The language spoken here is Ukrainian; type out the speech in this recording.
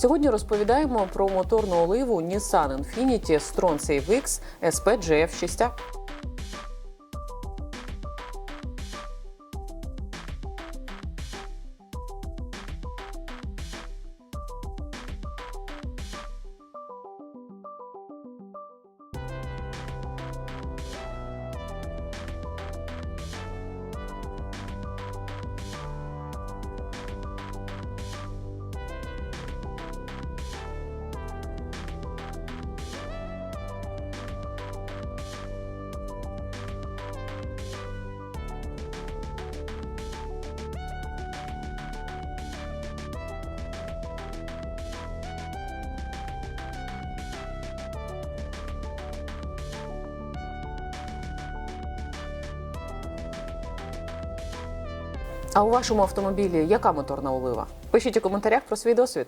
Сьогодні розповідаємо про моторну оливу Nissan Infiniti Stron Save X SP GF6. А у вашому автомобілі яка моторна олива? Пишіть у коментарях про свій досвід.